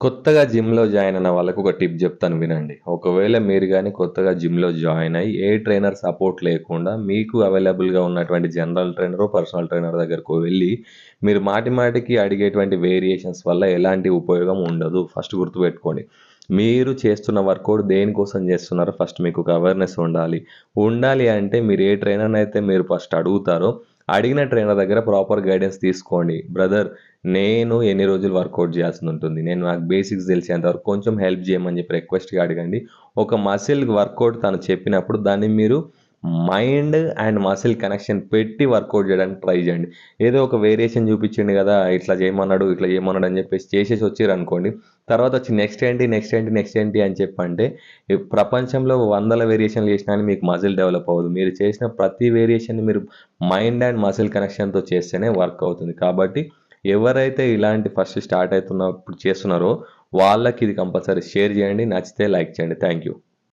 కొత్తగా జిమ్‌లో జాయిన్ అయిన వాళ్ళకు ఒక టిప్ చెప్తాను వినండి. ఒకవేళ మీరు కానీ కొత్తగా జిమ్‌లో జాయిన్ అయ్యి, ఏ ట్రైనర్ సపోర్ట్ లేకుండా మీకు అవైలబుల్‌గా ఉన్నటువంటి జనరల్ ట్రైనర్ పర్సనల్ ట్రైనర్ దగ్గరకు వెళ్ళి మీరు మాటి మాటికి అడిగేటువంటి వేరియేషన్స్ వల్ల ఎలాంటి ఉపయోగం ఉండదు. ఫస్ట్ గుర్తుపెట్టుకోండి. మీరు చేస్తున్న వర్కౌట్ దేనికోసం చేస్తున్నారో ఫస్ట్ మీకు ఒక అవేర్‌నెస్ ఉండాలి. ఉండాలి అంటే మీరు ఏ ట్రైనర్ అయితే మీరు ఫస్ట్ అడుగుతారో, అడిగిన ట్రైనర్ దగ్గర ప్రాపర్ గైడెన్స్ తీసుకోండి. బ్రదర్ నేను ఎన్ని రోజులు వర్కౌట్ చేయాల్సి ఉంటుంది నేను నాకు బేసిక్స్ తెలిసేంతవరకు కొంచెం హెల్ప్ చేయమని చెప్పి రిక్వెస్ట్‌గా అడగండి. ఒక మసిల్ వర్కౌట్ తను చెప్పినప్పుడు దాన్ని మీరు మైండ్ అండ్ మసిల్ కనెక్షన్ పెట్టి వర్కౌట్ చేయడానికి ట్రై చేయండి. ఏదో ఒక వేరియేషన్ చూపించిండు కదా! ఇట్లా చేయమన్నాడు, ఇట్లా చేయమన్నాడు అని చెప్పేసి చేసేసి వచ్చిర్రనుకోండి. తర్వాత వచ్చి నెక్స్ట్ ఏంటి, నెక్స్ట్ ఏంటి, నెక్స్ట్ ఏంటి అని చెప్పంటే ప్రపంచంలో వందల వేరియేషన్‌లు చేసినా కానీ మీకు మజిల్ డెవలప్ అవ్వదు. మీరు చేసిన ప్రతి వేరియేషన్ మీరు మైండ్ అండ్ మసిల్ కనెక్షన్‌తో చేస్తేనే వర్క్ అవుతుంది. కాబట్టి ఎవరైతే ఇలాంటి ఫస్ట్ స్టార్ట్ అవుతున్నప్పుడు చేస్తున్నారో వాళ్ళకి ఇది కంపల్సరీ షేర్ చేయండి. నచ్చితే లైక్ చేయండి. Thank you.